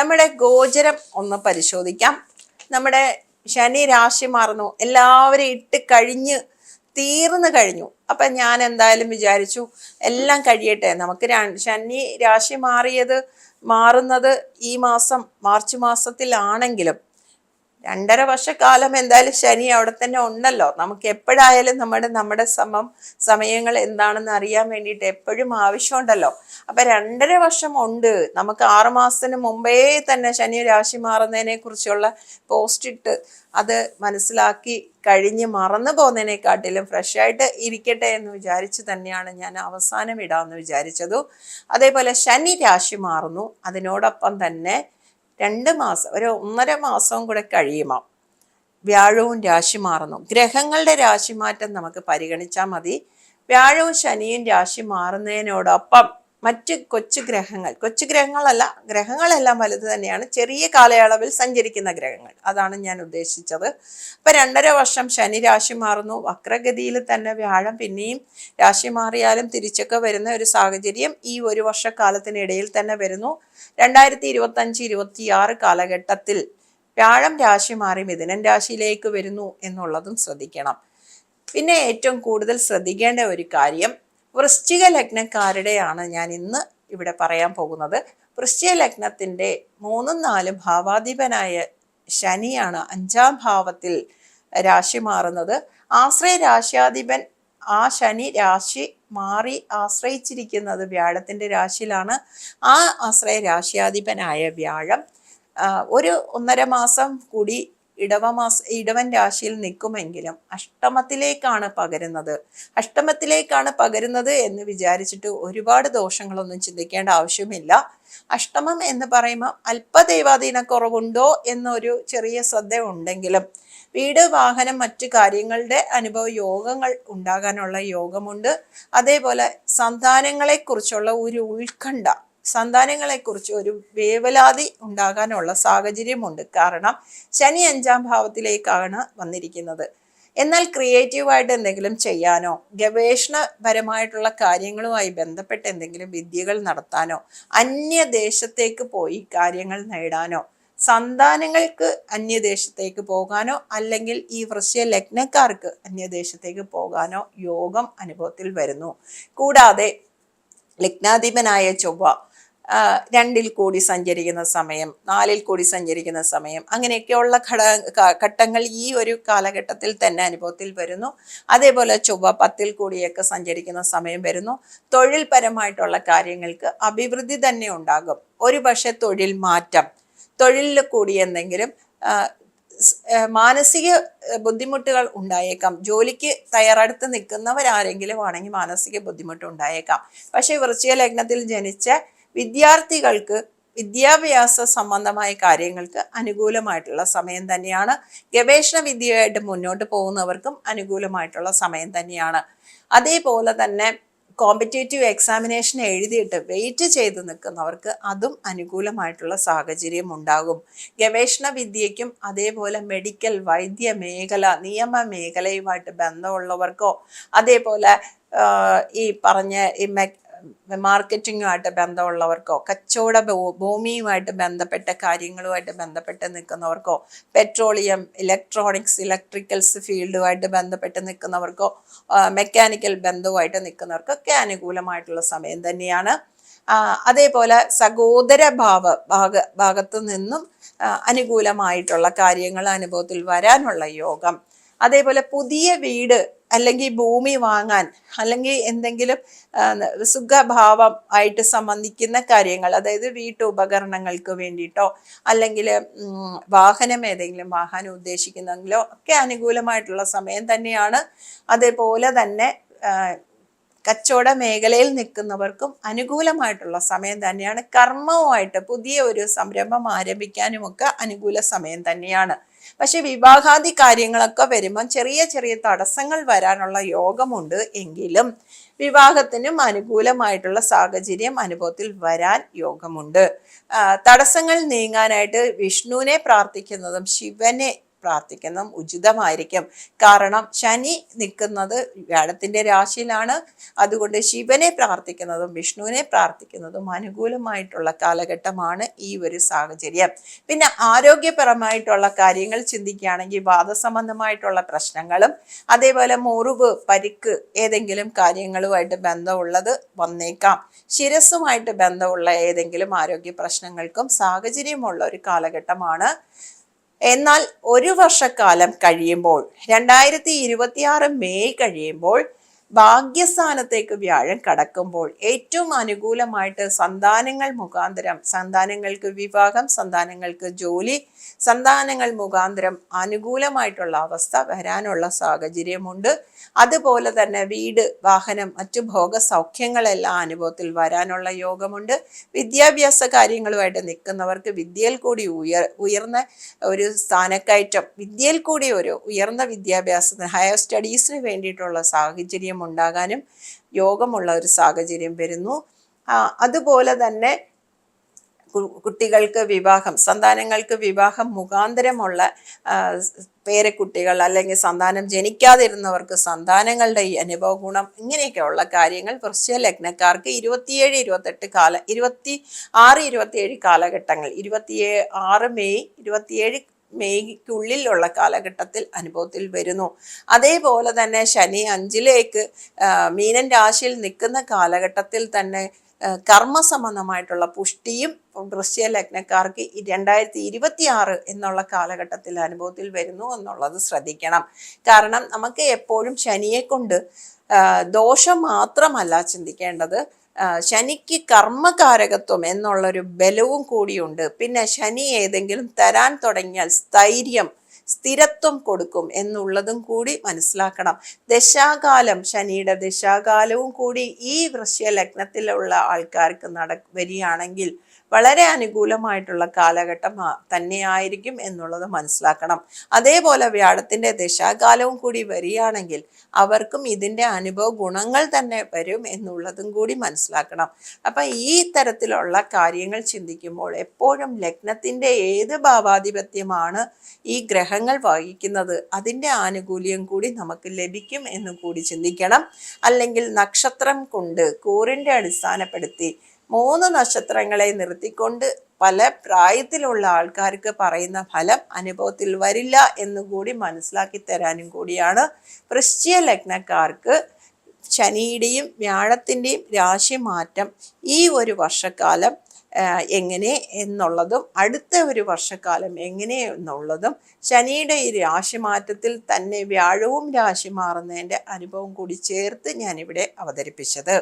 നമ്മുടെ ഗോചരം ഒന്ന് പരിശോധിക്കാം. നമ്മുടെ ശനി രാശി മാറുന്നു. എല്ലാവരും ഇട്ട് കഴിഞ്ഞ് തീർന്നു കഴിഞ്ഞു. അപ്പൊ ഞാൻ എന്തായാലും വിചാരിച്ചു എല്ലാം കഴിയട്ടെ. നമുക്ക് ശനി രാശി മാറിയത് മാറുന്നത് ഈ മാസം മാർച്ച് മാസത്തിലാണെങ്കിലും രണ്ടര വർഷക്കാലം എന്തായാലും ശനി അവിടെ തന്നെ ഉണ്ടല്ലോ. നമുക്ക് എപ്പോഴായാലും നമ്മുടെ നമ്മുടെ സമം സമയങ്ങൾ എന്താണെന്ന് അറിയാൻ വേണ്ടിയിട്ട് എപ്പോഴും ആവശ്യമുണ്ടല്ലോ. അപ്പം രണ്ടര വർഷം ഉണ്ട്. നമുക്ക് ആറുമാസത്തിന് മുമ്പേ തന്നെ ശനി രാശി മാറുന്നതിനെ കുറിച്ചുള്ള പോസ്റ്റ് ഇട്ട് അത് മനസ്സിലാക്കി കഴിഞ്ഞ് മറന്നു പോകുന്നതിനെക്കാട്ടിലും ഫ്രഷ് ആയിട്ട് ഇരിക്കട്ടെ എന്ന് വിചാരിച്ച് തന്നെയാണ് ഞാൻ അവസാനം ഇടാമെന്ന് വിചാരിച്ചതു. അതേപോലെ ശനി രാശി മാറുന്നു. അതിനോടൊപ്പം തന്നെ രണ്ട് മാസം ഒരു ഒന്നര മാസവും കൂടെ കഴിയുമോ വ്യാഴവും രാശി മാറുന്നു. ഗ്രഹങ്ങളുടെ രാശിമാറ്റം നമുക്ക് പരിഗണിച്ചാൽ മതി. വ്യാഴവും ശനിയും രാശി മാറുന്നതിനോടൊപ്പം മറ്റ് കൊച്ചു ഗ്രഹങ്ങൾ. കൊച്ചു ഗ്രഹങ്ങളല്ല ഗ്രഹങ്ങളെല്ലാം വലുത് തന്നെയാണ്. ചെറിയ കാലയളവിൽ സഞ്ചരിക്കുന്ന ഗ്രഹങ്ങൾ. അതാണ് ഞാൻ ഉദ്ദേശിച്ചത്. ഇപ്പം രണ്ടര വർഷം ശനി രാശി മാറുന്നു. വക്രഗതിയിൽ തന്നെ വ്യാഴം പിന്നെയും രാശി മാറിയാലും തിരിച്ചൊക്കെ വരുന്ന ഒരു സാഹചര്യം ഈ ഒരു വർഷക്കാലത്തിനിടയിൽ തന്നെ വരുന്നു. രണ്ടായിരത്തി ഇരുപത്തി അഞ്ച് ഇരുപത്തി ആറ് കാലഘട്ടത്തിൽ വ്യാഴം രാശി മാറി മിഥുനൻ രാശിയിലേക്ക് വരുന്നു എന്നുള്ളതും ശ്രദ്ധിക്കണം. പിന്നെ ഏറ്റവും കൂടുതൽ ശ്രദ്ധിക്കേണ്ട ഒരു കാര്യം വൃശ്ചിക ലഗ്നക്കാരുടെയാണ് ഞാൻ ഇന്ന് ഇവിടെ പറയാൻ പോകുന്നത്. വൃശ്ചിക ലഗ്നത്തിന്റെ മൂന്നും നാലും ഭാവാധിപനായ ശനിയാണ് അഞ്ചാം ഭാവത്തിൽ രാശി മാറുന്നത്. ആശ്രയ രാശ്യാധിപൻ ആ ശനി രാശി മാറി ആശ്രയിച്ചിരിക്കുന്നത് വ്യാഴത്തിന്റെ രാശിയിലാണ്. ആ ആശ്രയ രാശ്യാധിപനായ വ്യാഴം ഒരു ഒന്നര മാസം കൂടി ഇടവമാസ ഇടവൻ രാശിയിൽ നിൽക്കുമെങ്കിലും അഷ്ടമത്തിലേക്കാണ് പകരുന്നത്. അഷ്ടമത്തിലേക്കാണ് പകരുന്നത് എന്ന് വിചാരിച്ചിട്ട് ഒരുപാട് ദോഷങ്ങളൊന്നും ചിന്തിക്കേണ്ട ആവശ്യമില്ല. അഷ്ടമം എന്ന് പറയുമ്പോൾ അല്പദൈവാധീന കുറവുണ്ടോ എന്നൊരു ചെറിയ ശ്രദ്ധ ഉണ്ടെങ്കിലും വീട് വാഹനം മറ്റു കാര്യങ്ങളുടെ അനുഭവ യോഗങ്ങൾ ഉണ്ടാകാനുള്ള യോഗമുണ്ട്. അതേപോലെ സന്താനങ്ങളെക്കുറിച്ചുള്ള ഒരു ഉത്കണ്ഠ സന്താനങ്ങളെക്കുറിച്ച് ഒരു വേവലാതി ഉണ്ടാകാനുള്ള സാഹചര്യമുണ്ട്. കാരണം ശനി അഞ്ചാം ഭാവത്തിലേക്കാണ് വന്നിരിക്കുന്നത്. എന്നാൽ ക്രിയേറ്റീവായിട്ട് എന്തെങ്കിലും ചെയ്യാനോ ഗവേഷണപരമായിട്ടുള്ള കാര്യങ്ങളുമായി ബന്ധപ്പെട്ട് എന്തെങ്കിലും വിദ്യകൾ നടത്താനോ അന്യദേശത്തേക്ക് പോയി കാര്യങ്ങൾ നേടാനോ സന്താനങ്ങൾക്ക് അന്യദേശത്തേക്ക് പോകാനോ അല്ലെങ്കിൽ ഈ വൃശ്യ ലഗ്നക്കാർക്ക് അന്യദേശത്തേക്ക് പോകാനോ യോഗം അനുഭവത്തിൽ വരുന്നു. കൂടാതെ ലഗ്നാധിപനായ ചൊവ്വ രണ്ടിൽ കൂടി സഞ്ചരിക്കുന്ന സമയം നാലിൽ കൂടി സഞ്ചരിക്കുന്ന സമയം അങ്ങനെയൊക്കെയുള്ള ഘട ഘട്ടങ്ങൾ ഈ ഒരു കാലഘട്ടത്തിൽ തന്നെ അനുഭവത്തിൽ വരുന്നു. അതേപോലെ ചൊവ്വ പത്തിൽ കൂടിയൊക്കെ സഞ്ചരിക്കുന്ന സമയം വരുന്നു. തൊഴിൽപരമായിട്ടുള്ള കാര്യങ്ങൾക്ക് അഭിവൃദ്ധി തന്നെ ഉണ്ടാകും. ഒരു പക്ഷേ തൊഴിൽ മാറ്റം തൊഴിലിൽ കൂടി എന്തെങ്കിലും മാനസിക ബുദ്ധിമുട്ടുകൾ ഉണ്ടായേക്കാം. ജോലിക്ക് തയ്യാറെടുത്ത് നിൽക്കുന്നവരാരെങ്കിലും ആണെങ്കിൽ മാനസിക ബുദ്ധിമുട്ട് ഉണ്ടായേക്കാം. പക്ഷേ വൃശ്ചിക ലഗ്നത്തിൽ ജനിച്ച വിദ്യാർത്ഥികൾക്ക് വിദ്യാഭ്യാസ സംബന്ധമായ കാര്യങ്ങൾക്ക് അനുകൂലമായിട്ടുള്ള സമയം തന്നെയാണ്. ഗവേഷണ വിദ്യയായിട്ട് മുന്നോട്ട് പോകുന്നവർക്കും അനുകൂലമായിട്ടുള്ള സമയം തന്നെയാണ്. അതേപോലെ തന്നെ കോമ്പറ്റേറ്റീവ് എക്സാമിനേഷൻ എഴുതിയിട്ട് വെയിറ്റ് ചെയ്ത് നിൽക്കുന്നവർക്ക് അതും അനുകൂലമായിട്ടുള്ള സാഹചര്യം ഉണ്ടാകും. ഗവേഷണ വിദ്യയ്ക്കും അതേപോലെ മെഡിക്കൽ വൈദ്യ മേഖല നിയമ മേഖലയുമായിട്ട് ബന്ധമുള്ളവർക്കോ അതേപോലെ ഈ പറഞ്ഞ ഈ മാർക്കറ്റിങ്ങുമായിട്ട് ബന്ധമുള്ളവർക്കോ കച്ചവട ഭൂമിയുമായിട്ട് ബന്ധപ്പെട്ട കാര്യങ്ങളുമായിട്ട് ബന്ധപ്പെട്ട് നിൽക്കുന്നവർക്കോ പെട്രോളിയം ഇലക്ട്രോണിക്സ് ഇലക്ട്രിക്കൽസ് ഫീൽഡുമായിട്ട് ബന്ധപ്പെട്ട് നിൽക്കുന്നവർക്കോ മെക്കാനിക്കൽ ബന്ധവുമായിട്ട് നിൽക്കുന്നവർക്കൊക്കെ അനുകൂലമായിട്ടുള്ള സമയം തന്നെയാണ്. അതേപോലെ സഹോദര ഭാവ ഭാഗ ഭാഗത്തു നിന്നും അനുകൂലമായിട്ടുള്ള കാര്യങ്ങൾ അനുഭവത്തിൽ വരാനുള്ള യോഗം. അതേപോലെ പുതിയ വീട് അല്ലെങ്കിൽ ഭൂമി വാങ്ങാൻ അല്ലെങ്കിൽ എന്തെങ്കിലും സുഖഭാവം ആയിട്ട് സംബന്ധിക്കുന്ന കാര്യങ്ങൾ അതായത് വീട്ടുപകരണങ്ങൾക്ക് വേണ്ടിയിട്ടോ അല്ലെങ്കിൽ വാഹനം ഏതെങ്കിലും വാഹനം ഉദ്ദേശിക്കുന്നെങ്കിലോ ഒക്കെ അനുകൂലമായിട്ടുള്ള സമയം തന്നെയാണ്. അതേപോലെ തന്നെ കച്ചവട മേഖലയിൽ നിൽക്കുന്നവർക്കും അനുകൂലമായിട്ടുള്ള സമയം തന്നെയാണ്. കർമ്മവുമായിട്ട് പുതിയ ഒരു സംരംഭം ആരംഭിക്കാനുമൊക്കെ അനുകൂല സമയം തന്നെയാണ്. പക്ഷെ വിവാഹാദി കാര്യങ്ങളൊക്കെ വരുമ്പം ചെറിയ ചെറിയ തടസ്സങ്ങൾ വരാനുള്ള യോഗമുണ്ട് എങ്കിലും വിവാഹത്തിനും അനുകൂലമായിട്ടുള്ള സാഹചര്യം അനുഭവത്തിൽ വരാൻ യോഗമുണ്ട്. തടസ്സങ്ങൾ നീങ്ങാനായിട്ട് വിഷ്ണുവിനെ പ്രാർത്ഥിക്കുന്നതും ശിവനെ പ്രാർത്ഥിക്കുന്നതും ഉചിതമായിരിക്കും കാരണം ശനി നിൽക്കുന്നത് വ്യാഴത്തിന്റെ രാശിയിലാണ്. അതുകൊണ്ട് ശിവനെ പ്രാർത്ഥിക്കുന്നതും വിഷ്ണുവിനെ പ്രാർത്ഥിക്കുന്നതും അനുകൂലമായിട്ടുള്ള കാലഘട്ടമാണ് ഈ ഒരു സാഹചര്യം. പിന്നെ ആരോഗ്യപരമായിട്ടുള്ള കാര്യങ്ങൾ ചിന്തിക്കുകയാണെങ്കിൽ വാദസംബന്ധമായിട്ടുള്ള പ്രശ്നങ്ങളും അതേപോലെ മുറിവ് പരിക്ക് ഏതെങ്കിലും കാര്യങ്ങളുമായിട്ട് ബന്ധമുള്ളത് വന്നേക്കാം. ശിരസുമായിട്ട് ബന്ധമുള്ള ഏതെങ്കിലും ആരോഗ്യ പ്രശ്നങ്ങൾക്കും സാഹചര്യമുള്ള ഒരു കാലഘട്ടമാണ്. എന്നാൽ ഒരു വർഷക്കാലം കഴിയുമ്പോൾ രണ്ടായിരത്തി ഇരുപത്തിയാറ് മെയ് കഴിയുമ്പോൾ ഭാഗ്യസ്ഥാനത്തേക്ക് വ്യാഴം കടക്കുമ്പോൾ ഏറ്റവും അനുകൂലമായിട്ട് സന്താനങ്ങൾ മുഖാന്തരം സന്താനങ്ങൾക്ക് വിവാഹം സന്താനങ്ങൾക്ക് ജോലി സന്താനങ്ങൾ മുഖാന്തരം അനുകൂലമായിട്ടുള്ള അവസ്ഥ വരാനുള്ള സാഹചര്യമുണ്ട്. അതുപോലെ തന്നെ വീട് വാഹനം മറ്റു ഭോഗ സൗഖ്യങ്ങളെല്ലാം അനുഭവത്തിൽ വരാനുള്ള യോഗമുണ്ട്. വിദ്യാഭ്യാസ കാര്യങ്ങളുമായിട്ട് നിൽക്കുന്നവർക്ക് വിദ്യയിൽ കൂടി ഉയർ ഉയർന്ന ഒരു സ്ഥാനക്കയറ്റം വിദ്യയിൽ കൂടി ഒരു ഉയർന്ന വിദ്യാഭ്യാസത്തിന് ഹയർ സ്റ്റഡീസിന് വേണ്ടിയിട്ടുള്ള സാഹചര്യം ഉണ്ടാകാനും യോഗമുള്ള ഒരു സാഹചര്യം വരുന്നു. അതുപോലെ തന്നെ കുട്ടികൾക്ക് വിവാഹം സന്താനങ്ങൾക്ക് വിവാഹം മുഖാന്തരമുള്ള പേരക്കുട്ടികൾ അല്ലെങ്കിൽ സന്താനം ജനിക്കാതിരുന്നവർക്ക് സന്താനങ്ങളുടെ ഈ അനുഭവ ഗുണം ഇങ്ങനെയൊക്കെയുള്ള കാര്യങ്ങൾ വൃശ്ചിക ലഗ്നക്കാർക്ക് ഇരുപത്തിയേഴ് ഇരുപത്തെട്ട് കാല ഇരുപത്തി ആറ് ഇരുപത്തിയേഴ് കാലഘട്ടങ്ങൾ ഇരുപത്തിയേ ആറ് മെയ് ഇരുപത്തിയേഴ് മെയ്ക്കുള്ളിലുള്ള കാലഘട്ടത്തിൽ അനുഭവത്തിൽ വരുന്നു. അതേപോലെ തന്നെ ശനി അഞ്ചിലേക്ക് മീനൻ രാശിയിൽ നിൽക്കുന്ന കാലഘട്ടത്തിൽ തന്നെ കർമ്മസംബന്ധമായിട്ടുള്ള പുഷ്ടിയും വൃശ്ചിക ലഗ്നക്കാർക്ക് രണ്ടായിരത്തി ഇരുപത്തി ആറ് എന്നുള്ള കാലഘട്ടത്തിൽ അനുഭവത്തിൽ വരുന്നു എന്നുള്ളത് ശ്രദ്ധിക്കണം. കാരണം നമുക്ക് എപ്പോഴും ശനിയെ കൊണ്ട് ദോഷം മാത്രമല്ല ചിന്തിക്കേണ്ടത്. ശനിക്ക് കർമ്മകാരകത്വം എന്നുള്ളൊരു ബലവും കൂടിയുണ്ട്. പിന്നെ ശനി ഏതെങ്കിലും തരാൻ തുടങ്ങിയാൽ സ്ഥൈര്യം സ്ഥിരത്വം കൊടുക്കും എന്നുള്ളതും കൂടി മനസ്സിലാക്കണം. ദശാകാലം ശനിയുടെ ദശാകാലവും കൂടി ഈ വൃശ്യ ലഗ്നത്തിലുള്ള ആൾക്കാർക്ക് നട വരികയാണെങ്കിൽ വളരെ അനുകൂലമായിട്ടുള്ള കാലഘട്ടം തന്നെയായിരിക്കും എന്നുള്ളത് മനസ്സിലാക്കണം. അതേപോലെ വ്യാഴത്തിന്റെ ദശാകാലവും കൂടി വരികയാണെങ്കിൽ അവർക്കും ഇതിന്റെ അനുഭവ ഗുണങ്ങൾ തന്നെ വരും എന്നുള്ളതും കൂടി മനസ്സിലാക്കണം. അപ്പം ഈ തരത്തിലുള്ള കാര്യങ്ങൾ ചിന്തിക്കുമ്പോൾ എപ്പോഴും ലഗ്നത്തിന്റെ ഏത് ഭാവാധിപത്യമാണ് ഈ ഗ്രഹങ്ങൾ വഹിക്കുന്നത് അതിന്റെ ആനുകൂല്യം കൂടി നമുക്ക് ലഭിക്കും എന്നും കൂടി ചിന്തിക്കണം. അല്ലെങ്കിൽ നക്ഷത്രം കൊണ്ട് കൂറിന്റെ അടിസ്ഥാനപ്പെടുത്തി മൂന്ന് നക്ഷത്രങ്ങളെ നിർത്തിക്കൊണ്ട് പല പ്രായത്തിലുള്ള ആൾക്കാർക്ക് പറയുന്ന ഫലം അനുഭവത്തിൽ വരില്ല എന്നുകൂടി മനസ്സിലാക്കി തരാനും കൂടിയാണ്. വൃശ്ചിക ലഗ്നക്കാർക്ക് ശനിയുടെയും വ്യാഴത്തിന്റെയും രാശി മാറ്റം ഈ ഒരു വർഷക്കാലം എങ്ങനെ എന്നുള്ളതും അടുത്ത ഒരു വർഷക്കാലം എങ്ങനെ എന്നുള്ളതും ശനിയുടെ ഈ രാശി മാറ്റത്തിൽ തന്നെ വ്യാഴവും രാശി മാറുന്നതിന്റെ അനുഭവം കൂടി ചേർത്ത് ഞാനിവിടെ അവതരിപ്പിച്ചത്.